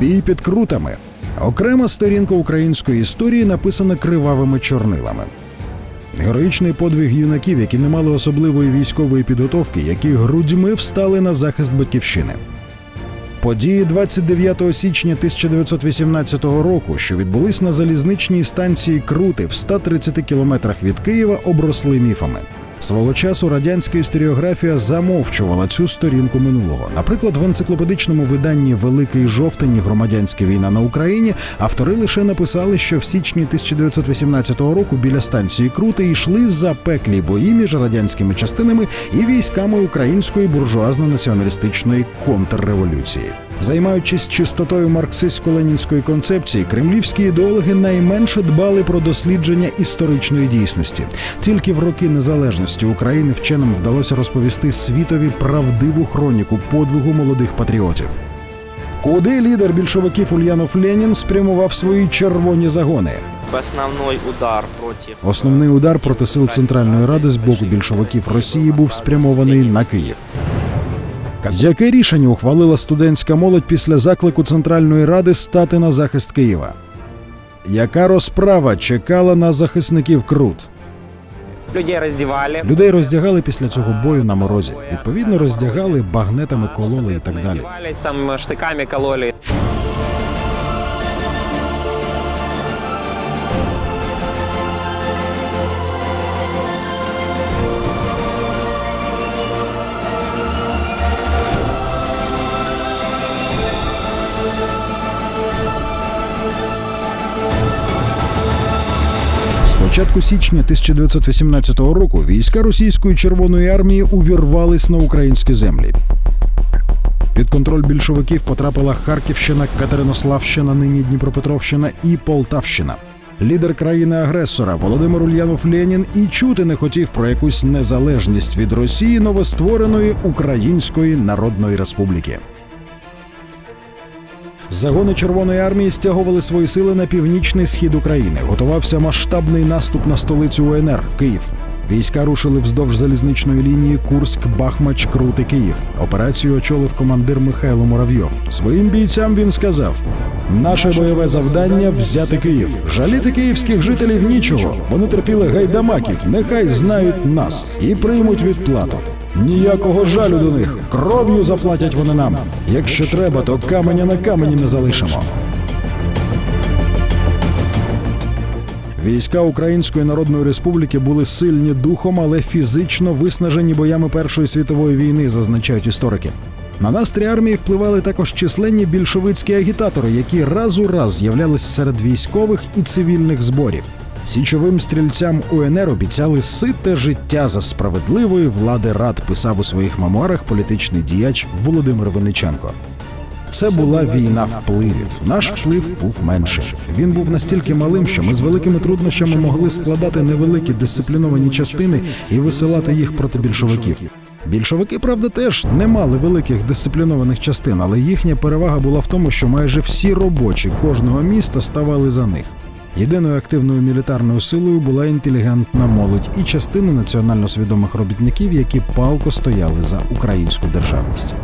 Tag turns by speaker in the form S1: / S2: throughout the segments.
S1: Бій під крутами. Окрема сторінка української історії написана кривавими чорнилами. Героїчний подвиг юнаків, які не мали особливої військової підготовки, які грудьми встали на захист батьківщини. Події 29 січня 1918 року, що відбулись на залізничній станції Крути в 130 кілометрах від Києва, обросли міфами. Свого часу радянська історіографія замовчувала цю сторінку минулого. Наприклад, в енциклопедичному виданні Великий жовтень громадянська війна на Україні автори лише написали, що в січні 1918 року біля станції Крути йшли запеклі бої між радянськими частинами і військами української буржуазно-націоналістичної контрреволюції. Займаючись чистотою марксистсько-ленінської концепції, кремлівські ідеологи найменше дбали про дослідження історичної дійсності. Тільки в роки незалежності України вченим вдалося розповісти світові правдиву хроніку подвигу молодих патріотів. Куди лідер більшовиків Ульянов Ленін спрямував свої червоні загони?
S2: Основной удар против...
S1: Основний удар проти сил Центральної Ради з боку більшовиків Росії був спрямований на Київ. Яке рішення ухвалила студентська молодь після заклику Центральної Ради стати на захист Києва? Яка розправа чекала на захисників Крут?
S3: Людей раздевали.
S1: Людей роздягали після цього бою на морозі. Відповідно, роздягали, багнетами кололи і так далі.
S3: Там штиками кололи.
S1: Початку січня 1918 року війська російської Червоної армії увірвались на українські землі. Під контроль більшовиків потрапила Харківщина, Катеринославщина, нині Дніпропетровщина і Полтавщина. Лідер країни-агресора Володимир Ульянов Ленін і чути не хотів про якусь незалежність від Росії новоствореної Української Народної Республіки. Загони Червоної армії стягували свої сили на північний схід України. Готувався масштабний наступ на столицю УНР Київ. Війська рушили вздовж залізничної лінії Курськ, Бахмач, Крути, Київ. Операцію очолив командир Михайло Муравйов. Своїм бійцям він сказав: наше бойове завдання взяти Київ. Жаліти київських жителів нічого. Вони терпіли гайдамаків. Нехай знають нас і приймуть відплату. Ніякого жалю до них. Кров'ю заплатять вони нам. Якщо треба, то каменя на камені не залишимо. Війська Української Народної Республіки були сильні духом, але фізично виснажені боями Першої світової війни, зазначають історики. На настрій армії впливали також численні більшовицькі агітатори, які раз у раз з'являлись серед військових і цивільних зборів. Січовим стрільцям УНР обіцяли сите життя за справедливої влади рад, писав у своїх мемуарах політичний діяч Володимир Винниченко. Це була війна впливів. Наш вплив був менший. Він був настільки малим, що ми з великими труднощами могли складати невеликі дисципліновані частини і висилати їх проти більшовиків. Більшовики, правда, теж не мали великих дисциплінованих частин, але їхня перевага була в тому, що майже всі робочі кожного міста ставали за них. Єдиною активною мілітарною силою була інтелігентна молодь і частина національно свідомих робітників, які палко стояли за українську державність.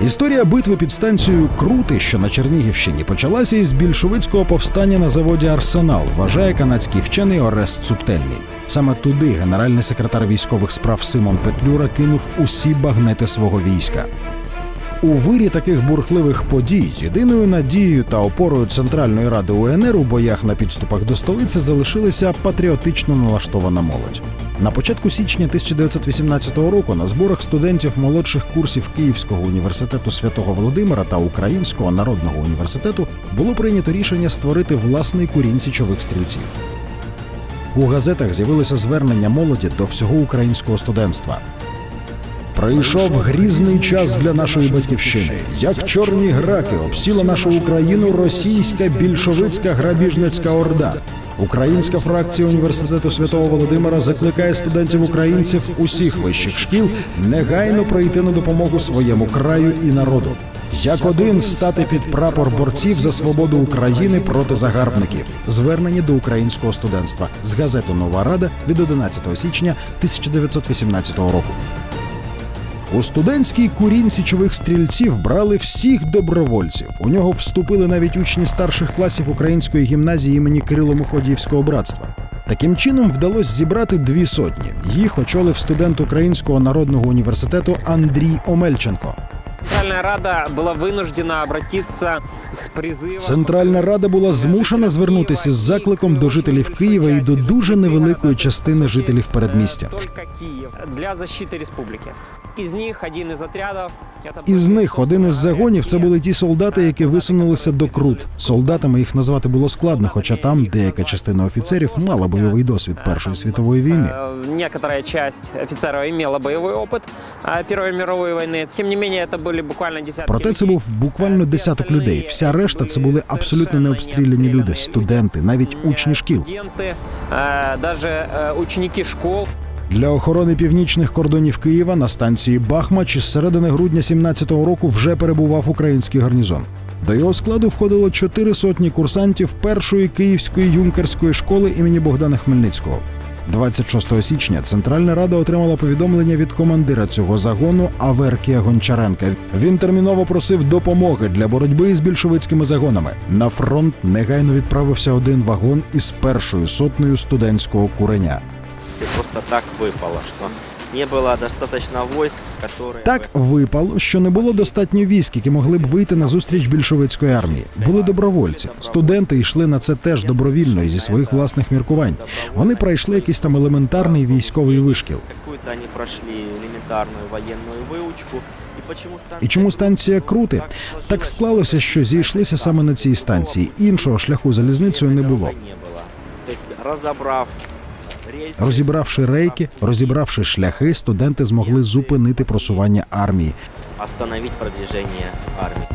S1: Історія битви під станцією Крути, що на Чернігівщині, почалася із більшовицького повстання на заводі Арсенал, вважає канадський вчений Орест Субтельний. Саме туди генеральний секретар військових справ Симон Петлюра кинув усі багнети свого війська. У вирі таких бурхливих подій єдиною надією та опорою Центральної ради УНР у боях на підступах до столиці залишилася патріотично налаштована молодь. На початку січня 1918 року на зборах студентів молодших курсів Київського університету святого Володимира та Українського народного університету було прийнято рішення створити власний курінь січових стрільців. У газетах з'явилося звернення молоді до всього українського студентства. Прийшов грізний час для нашої батьківщини. Як чорні граки обсіла нашу Україну російська більшовицька грабіжницька орда. Українська фракція університету святого Володимира закликає студентів українців усіх вищих шкіл негайно прийти на допомогу своєму краю і народу. Як один стати під прапор борців за свободу України проти загарбників. Звернення до українського студентства з газети Нова Рада від 11 січня 1918 року. У студентській курінь січових стрільців брали всіх добровольців. У нього вступили навіть учні старших класів української гімназії імені Кирило Мефодіївського братства. Таким чином вдалося зібрати дві сотні. Їх очолив студент Українського народного університету Андрій Омельченко.
S3: Центральная Рада была вынуждена обратиться с призывом...
S1: Центральна рада була змушена звернутися з закликом до жителів Києва і до дуже невеликої частини жителів передмістя.
S3: Только Киев для защиты республики. Із них один із отрядів... это
S1: Із
S3: были
S1: них один із загонів це були ті солдати, які висунулися до Крут. Солдатами їх назвати було складно, хоча там деяка частина офіцерів мала бойовий досвід Першої світової війни.
S3: Э, Некоторая часть офицеров имела боевой опыт а, Первой мировой войны. Тем не менее, это были буквально десятки
S1: Проте це
S3: людей.
S1: був буквально
S3: Всі
S1: десяток
S3: остальні
S1: людей. Вся решта це були абсолютно необстріляні люди, студенти, навіть учні шкіл.
S3: Студенты, э, даже э, ученики школ.
S1: Для охорони північних кордонів Києва на станції Бахмач із середини грудня 17-го року вже перебував український гарнізон. До його складу входило чотири сотні курсантів першої київської юнкерської школи імені Богдана Хмельницького. 26 січня Центральна Рада отримала повідомлення від командира цього загону Аверкія Гончаренка. Він терміново просив допомоги для боротьби із більшовицькими загонами. На фронт негайно відправився один вагон із першою сотнею студентського куреня.
S2: Просто так випало, что не было достаточно войск, которые...
S1: Так випало, що не було достатньо військ, які могли б вийти на зустріч більшовицької армії. Були добровольці. Студенти йшли на це теж добровільно і зі своїх власних міркувань. Вони пройшли якийсь там елементарний військовий вишкіл.
S2: Какую-то они прошли элементарную военную выучку. И почему станция...
S1: І чому станція Крути? Так склалося, що зійшлися саме на цій станції. Іншого шляху залізницею не було.
S2: Не было.
S1: Розібравши рейки, розібравши шляхи, студенти змогли зупинити просування армії.
S2: остановить продвижение армии.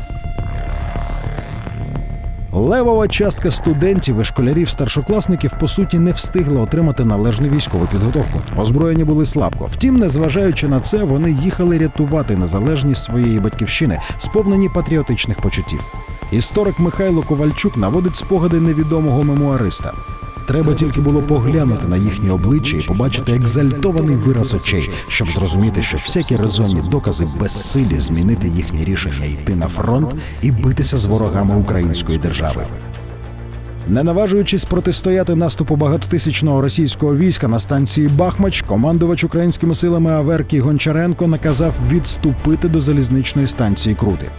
S1: Левова частка студентів і школярів-старшокласників по суті не встигла отримати належну військову підготовку. Озброєні були слабко. Втім, незважаючи на це, вони їхали рятувати незалежність своєї батьківщини, сповнені патріотичних почуттів. Історик Михайло Ковальчук наводить спогади невідомого мемуариста. Треба тільки було поглянути на їхні обличчя і побачити екзальтований вираз очей, щоб зрозуміти, що всякі резонні докази безсилі змінити їхнє рішення йти на фронт і битися з ворогами української держави. Не наважуючись протистояти наступу багатотисячного російського війська на станції Бахмач, командувач українськими силами Аверкій Гончаренко наказав відступити до залізничної станції Крути.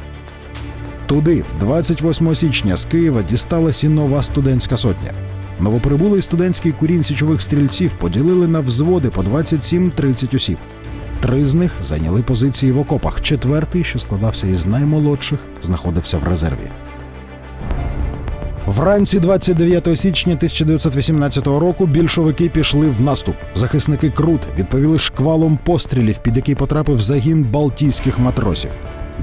S1: Туди, 28 січня, з Києва дісталась і нова студентська сотня. Новоприбулий студентський курінь січових стрільців поділили на взводи по 27-30 осіб. Три з них зайняли позиції в окопах. Четвертий, що складався із наймолодших, знаходився в резерві. Вранці 29 січня 1918 року більшовики пішли в наступ. Захисники Крут відповіли шквалом пострілів, під який потрапив загін балтійських матросів.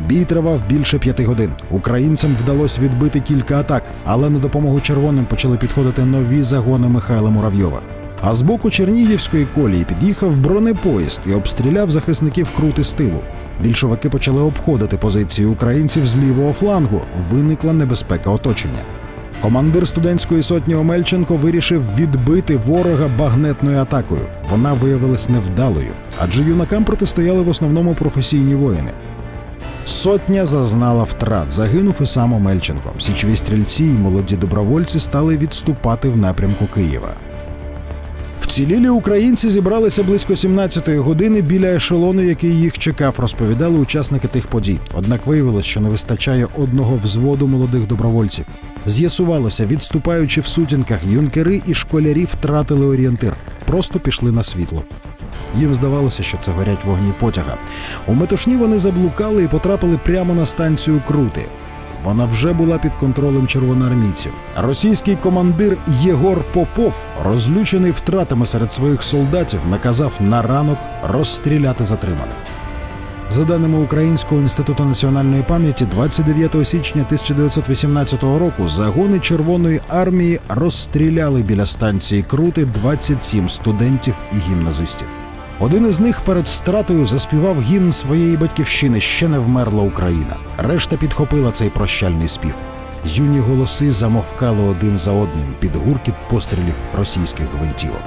S1: Бій тривав більше п'яти годин. Українцям вдалося відбити кілька атак, але на допомогу червоним почали підходити нові загони Михайла Муравйова. А з боку Чернігівської колії під'їхав бронепоїзд і обстріляв захисників крути з тилу. Більшовики почали обходити позиції українців з лівого флангу. Виникла небезпека оточення. Командир студентської сотні Омельченко вирішив відбити ворога багнетною атакою. Вона виявилась невдалою, адже юнакам протистояли в основному професійні воїни. Сотня зазнала втрат. Загинув і сам Омельченко. Січові стрільці і молоді добровольці стали відступати в напрямку Києва. Вцілілі українці зібралися близько 17-ї години біля ешелону, який їх чекав, розповідали учасники тих подій. Однак виявилось, що не вистачає одного взводу молодих добровольців. З'ясувалося, відступаючи в сутінках, юнкери і школярі втратили орієнтир, просто пішли на світло. Їм здавалося, що це горять вогні потяга. У метушні вони заблукали і потрапили прямо на станцію Крути. Вона вже була під контролем червоноармійців. Російський командир Єгор Попов, розлючений втратами серед своїх солдатів, наказав на ранок розстріляти затриманих. За даними Українського інституту національної пам'яті, 29 січня 1918 року загони Червоної армії розстріляли біля станції Крути 27 студентів і гімназистів. Один із них перед стратою заспівав гімн своєї батьківщини Ще не вмерла Україна. Решта підхопила цей прощальний спів. Юні голоси замовкали один за одним під гуркіт пострілів російських гвинтівок.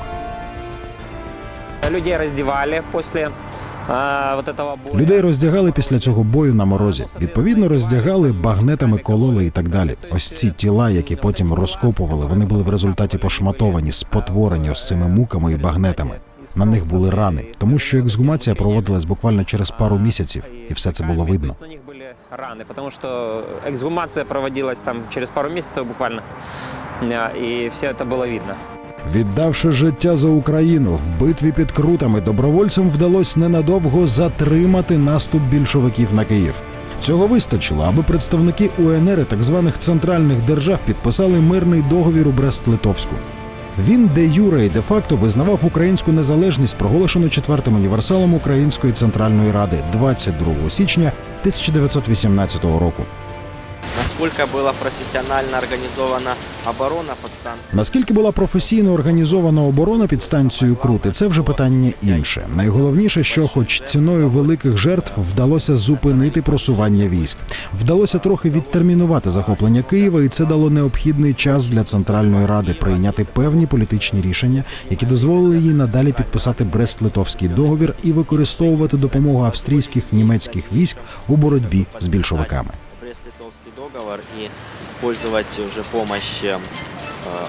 S3: Людей а, вот этого боя.
S1: Людей роздягали після цього бою на морозі. Відповідно, роздягали, багнетами кололи і так далі. Ось ці тіла, які потім розкопували, вони були в результаті пошматовані, спотворені ось цими муками і багнетами. На них були рани, тому що ексгумація проводилась буквально через пару місяців, і все це було видно.
S3: То есть на них были раны, потому что эксгумация проводилась там через пару месяцев буквально, А, и все это было видно.
S1: Віддавши життя за Україну в битві під крутами, добровольцям вдалося ненадовго затримати наступ більшовиків на Київ. Цього вистачило, аби представники УНР і так званих центральних держав підписали мирний договір у Брест-Литовську. Він де юре і де факто визнавав українську незалежність, проголошену четвертим універсалом Української центральної ради 22 січня 1918 року.
S2: Насколько была профессионально организована оборона подстанции?
S1: Наскільки була професійно організована оборона під станцією Крути, це вже питання інше. Найголовніше, що, хоч ціною великих жертв, вдалося зупинити просування військ, вдалося трохи відтермінувати захоплення Києва, і це дало необхідний час для Центральної Ради прийняти певні політичні рішення, які дозволили їй надалі підписати Брест-Литовський договір і використовувати допомогу австрійських німецьких військ у боротьбі з більшовиками.
S2: Брест-Литовский договор и использовать уже помощь э,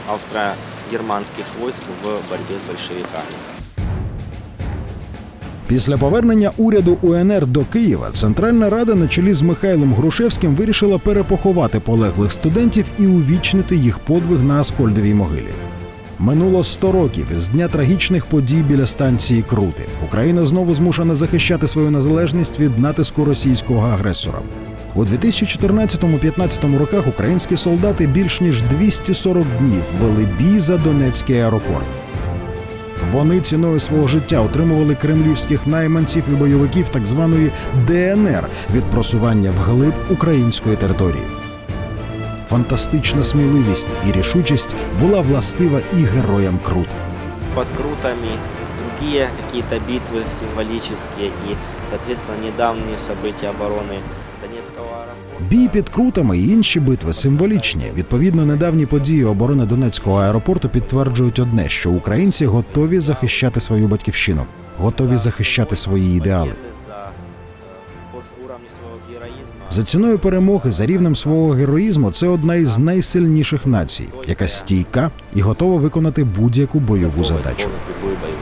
S2: австро-германских войск в борьбе с большевиками.
S1: Після повернення уряду УНР до Києва Центральна Рада на чолі з Михайлом Грушевським вирішила перепоховати полеглих студентів і увічнити їх подвиг на Аскольдовій могилі. Минуло 100 років з дня трагічних подій біля станції Крути. Україна знову змушена захищати свою незалежність від натиску російського агресора. У 2014-15 роках українські солдати більш ніж 240 днів вели бій за Донецький аеропорт. Вони ціною свого життя отримували кремлівських найманців і бойовиків так званої ДНР від просування вглиб української території. Фантастична сміливість і рішучість була властива і героям Крут.
S2: Под Крутами другие какие-то битвы символические и, соответственно, недавние события обороны Донецкого аэропорта.
S1: Бій під крутами і інші битви символічні. Відповідно, недавні події оборони Донецького аеропорту підтверджують одне, що українці готові захищати свою батьківщину, готові захищати свої ідеали.
S2: Победы За, э, по уровню своего героизма.
S1: За ціною перемоги, за рівнем свого героїзму, це одна із найсильніших націй, яка стійка і готова виконати будь-яку бойову
S2: готовы
S1: задачу.
S2: исполнить любую боевую